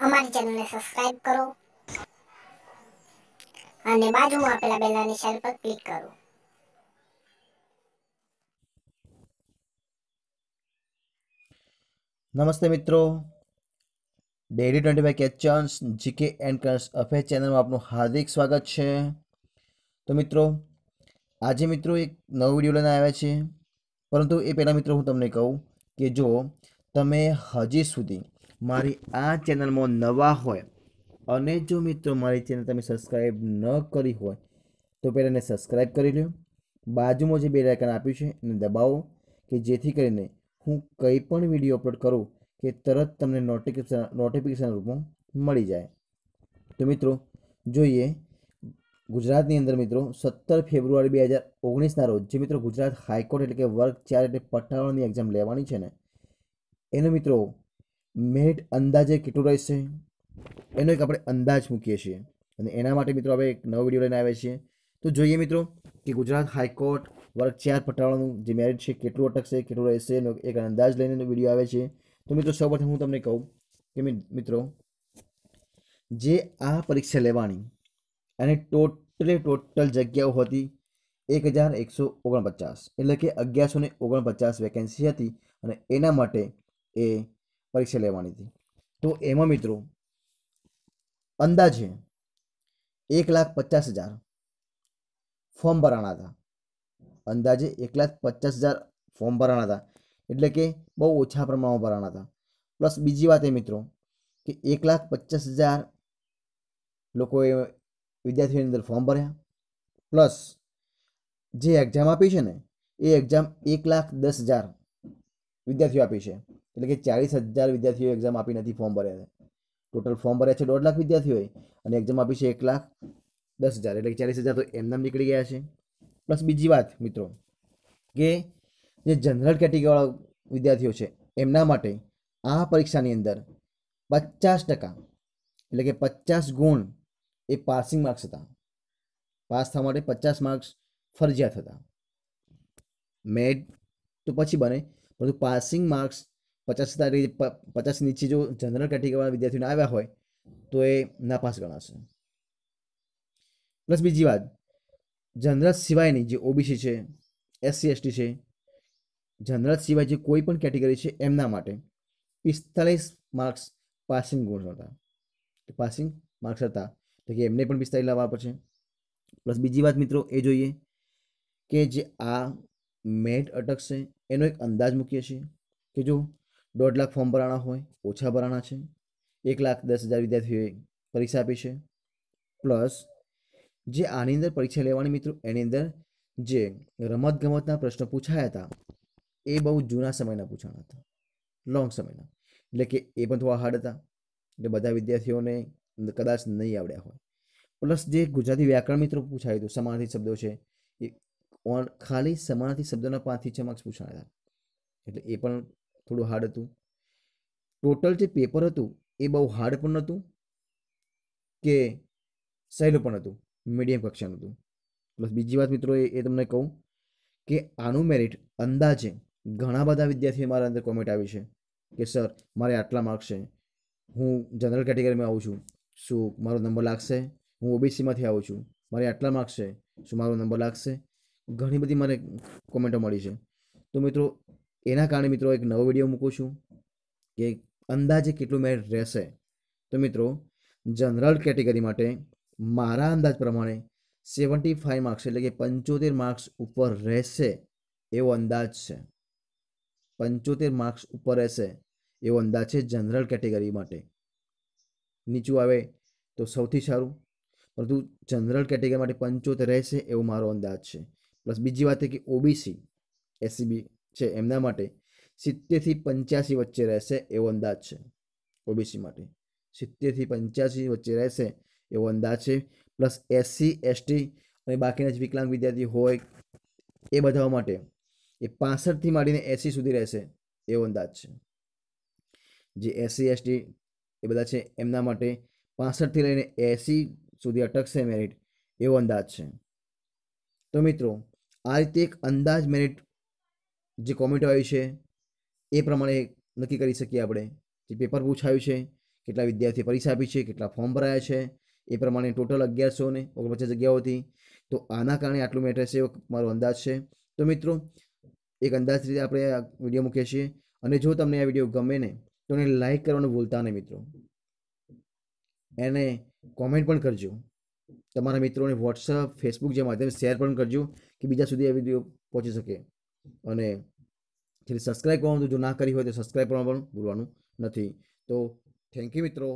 અમારી ચેનલને સબસ્ક્રાઇબ કરો. અને બાજુમાં આપેલા બેલના નિશાન પર ક્લિક કરો. નમસ્તે મિત્રો. ડેરી ટ્વેન્ટી ફાઈવ કેચન્સ જીકે એન્ડ કરન્સ અફેર ચેનલમાં આપનું હાર્દિક સ્વાગત છે. તો મિત્રો, આજે મિત્રો એક નવો વીડિયો લઈને આવ્યા છે પરંતુ એ પહેલાં મિત્રો હું તમને કહું કે જો તમે હજી સુધી મારી આ ચેનલમાં નવા હોય અને જો મિત્રો મારી ચેનલ તમે સબસ્ક્રાઈબ ન કરી હોય, તો પહેલાં એને સબસ્ક્રાઈબ કરી લો બાજુમાં જે બે આઇકન આપ્યું છે એને દબાવો, કે જેથી કરીને હું કંઈ પણ વીડિયો અપલોડ કરું કે તરત તમને નોટિફિકેશન નોટિફિકેશન રૂપમાં મળી જાય. તો મિત્રો, જોઈએ ગુજરાતની અંદર મિત્રો, સત્તર ફેબ્રુઆરી બે હજાર ઓગણીસના રોજ જે મિત્રો ગુજરાત હાઈકોર્ટ એટલે કે વર્ગ ચાર એટલે પટ્ટાવાળાની એક્ઝામ લેવાની છે ને, એનો મિત્રો મેરિટ અંદાજે કેટલું રહેશે એનો એક આપણે અંદાજ મૂકીએ છીએ. અને એના માટે મિત્રો આપણે એક નવો વીડિયો લઈને આવ્યા છીએ. તો જોઈએ મિત્રો કે ગુજરાત હાઈકોર્ટ વર્ગ ચાર પટાળાનું જે મેરિટ છે, કેટલું અટકશે, કેટલું રહેશે એનો એક અંદાજ લઈને વીડિયો આવે છે. તો મિત્રો સૌપ્રથમ હું તમને કહું કે મિત્રો જે આ પરીક્ષા લેવાની અને ટોટલે ટોટલ જગ્યાઓ હતી એક હજાર એકસો ઓગણપચાસ. એટલે કે અગિયારસો ને ઓગણપચાસ વેકેન્સી હતી અને એના માટે એ પરીક્ષા લેવાની હતી. તો એમાં મિત્રો, અંદાજે એક લાખ પચાસ હજાર ફોર્મ ભરાણા હતા. અંદાજે એક લાખ પચાસ હજાર ફોર્મ ભરાણા હતા. એટલે કે બહુ ઓછા પ્રમાણમાં ભરાણા હતા. પ્લસ બીજી વાત એ મિત્રો, કે એક લાખ પચાસ હજાર લોકોએ વિદ્યાર્થીઓની અંદર ફોર્મ ભર્યા. પ્લસ જે એક્ઝામ આપી છે ને, એ એક્ઝામ એક લાખ દસ હજાર વિદ્યાર્થીઓ આપી છે. એટલે કે ચાલીસ હજાર વિદ્યાર્થીઓ એક્ઝામ આપી નથી ફોર્મ ભર્યા છે. ટોટલ ફોર્મ ભર્યા છે દોઢ લાખ વિદ્યાર્થીઓએ અને એક્ઝામ આપી છે એક લાખ દસ હજાર. એટલે કે ચાલીસ હજાર તો એમનામ નીકળી ગયા છે. પ્લસ બીજી વાત મિત્રો, કે જે જનરલ કેટેગરીવાળા વિદ્યાર્થીઓ છે, એમના માટે આ પરીક્ષાની અંદર પચાસ ટકા એટલે કે પચાસ ગુણ એ પાસિંગ માર્ક્સ હતા. પાસ થવા માટે પચાસ માર્ક્સ ફરજિયાત હતા. મેડ તો પછી બને, પરંતુ પાસિંગ માર્ક્સ પચાસ તારીખ પચાસ નીચે જો જનરલ કેટેગરીવાળા વિદ્યાર્થીઓને આવ્યા હોય, તો એ નાપાસ ગણાશે. પ્લસ બીજી વાત જનરલ સિવાયની જે ઓબીસી છે એસસી એસટી છે જનરલ સિવાય જે કોઈ પણ કેટેગરી છે, એમના માટે પિસ્તાલીસ માર્ક્સ પાસિંગ ગુણ હતા. પાસિંગ માર્ક્સ હતા. એટલે કે એમને પણ પિસ્તાલીસ લાવવા પડશે. પ્લસ બીજી વાત મિત્રો એ જોઈએ કે જે આ મેટ અટકશે, એનો એક અંદાજ મૂકીએ છીએ કે જો દોઢ લાખ ફોર્મ ભરાણા હોય, ઓછા ભરાણા છે. એક લાખ દસ હજાર વિદ્યાર્થીઓએ પરીક્ષા આપી છે. પ્લસ, જે આની અંદર પરીક્ષા લેવાની મિત્રો, એની અંદર જે રમત ગમતના પ્રશ્નો પૂછાયા હતા, એ બહુ જૂના સમયના પૂછાણા હતા. લોંગ સમયના. એટલે કે એ પણ થોડા હાર્ડ હતા. એટલે બધા વિદ્યાર્થીઓને કદાચ નહીં આવડ્યા હોય. પ્લસ, જે ગુજરાતી વ્યાકરણ મિત્રો પૂછાયું હતું, સમાનાર્થી શબ્દો છે, એ ખાલી સમાનાર્થી શબ્દોના પાંચથી છ માર્ક્સ પૂછાયા હતા. એટલે એ પણ થોડું હાર્ડ હતું. ટોટલ જે પેપર હતું, એ બહુ હાર્ડ પણ નહોતું કે સહેલું પણ હતું મીડિયમ કક્ષાનું હતું. પ્લસ બીજી વાત મિત્રો એ તમને કહું કે આનું મેરિટ અંદાજે ઘણા બધા વિદ્યાર્થીઓ મારા અંદર કોમેન્ટ આવી છે કે સર મારે આટલા માર્ક્સ છે. હું જનરલ કેટેગરીમાં આવું છું. શું મારો નંબર લાગશે. હું ઓબીસીમાંથી આવું છું. મારે આટલા માર્ક્સ છે. શું મારો નંબર લાગશે. ઘણી બધી મને કોમેન્ટો મળી છે. તો મિત્રો એના કારણે મિત્રો એક નવો વીડિયો મૂકું છું કે અંદાજે કેટલું મેરિટ રહેશે. તો મિત્રો જનરલ કેટેગરી માટે મારા અંદાજ પ્રમાણે સેવન્ટી ફાઈવ માર્ક્સ એટલે કે પંચોતેર માર્ક્સ ઉપર રહેશે એવો અંદાજ છે. પંચોતેર માર્ક્સ ઉપર રહેશે એવો અંદાજ છે જનરલ કેટેગરી માટે. નીચું આવે તો સૌથી સારું, પરંતુ જનરલ કેટેગરી માટે પંચોતેર રહેશે એવો મારો અંદાજ છે. પ્લસ બીજી વાત કે ઓબીસી એસસીબી છે, એમના માટે સિત્તેરથી પંચ્યાસી વચ્ચે રહેશે એવો અંદાજ છે, ઓબીસી માટે. સિત્તેરથી પંચ્યાસી વચ્ચે રહેશે એવો અંદાજ છે, પ્લસ એસસી એસટી અને બાકીના જે વિકલાંગ વિદ્યાર્થી હોય એ બધા માટે એ પાસઠથી માંડીને એસી સુધી રહેશે એવો અંદાજ છે. જે એસસી એસટી એ બધા છે, એમના માટે પાસઠથી લઈને એસી સુધી અટકશે મેરિટ એવો અંદાજ છે. તો મિત્રો, આ રીતે એક અંદાજ મેરિટ જે કોમેન્ટ આવી છે, એ પ્રમાણે નક્કી કરી શકીએ આપણે. જે પેપર પૂછાયું છે, કેટલા વિદ્યાર્થીએ પરીક્ષા આપી છે, કેટલા ફોર્મ ભરાયા છે, એ પ્રમાણે ટોટલ અગિયારસો ને ઓગણપચાસ જગ્યાઓ હતી. તો આના કારણે આટલું મેટર છે એવો મારો અંદાજ છે. તો મિત્રો, એક અંદાજ રીતે આપણે આ વીડિયો મૂકીએ છીએ. અને જો તમને આ વીડિયો ગમે ને, તો એને લાઈક કરવાનું ભૂલતા નહીં મિત્રો. એને કોમેન્ટ પણ કરજો. તમારા મિત્રોને વોટ્સઅપ ફેસબુક જે માધ્યમ શેર પણ કરજો, કે બીજા સુધી આ વીડિયો પહોંચી શકે. અને છેલ્લે સબસ્ક્રાઈબ કરવાનું જો ના કરી હોય તો સબસ્ક્રાઈબ કરવાનું પણ ભૂલવાનું નથી. તો થેન્ક યુ મિત્રો.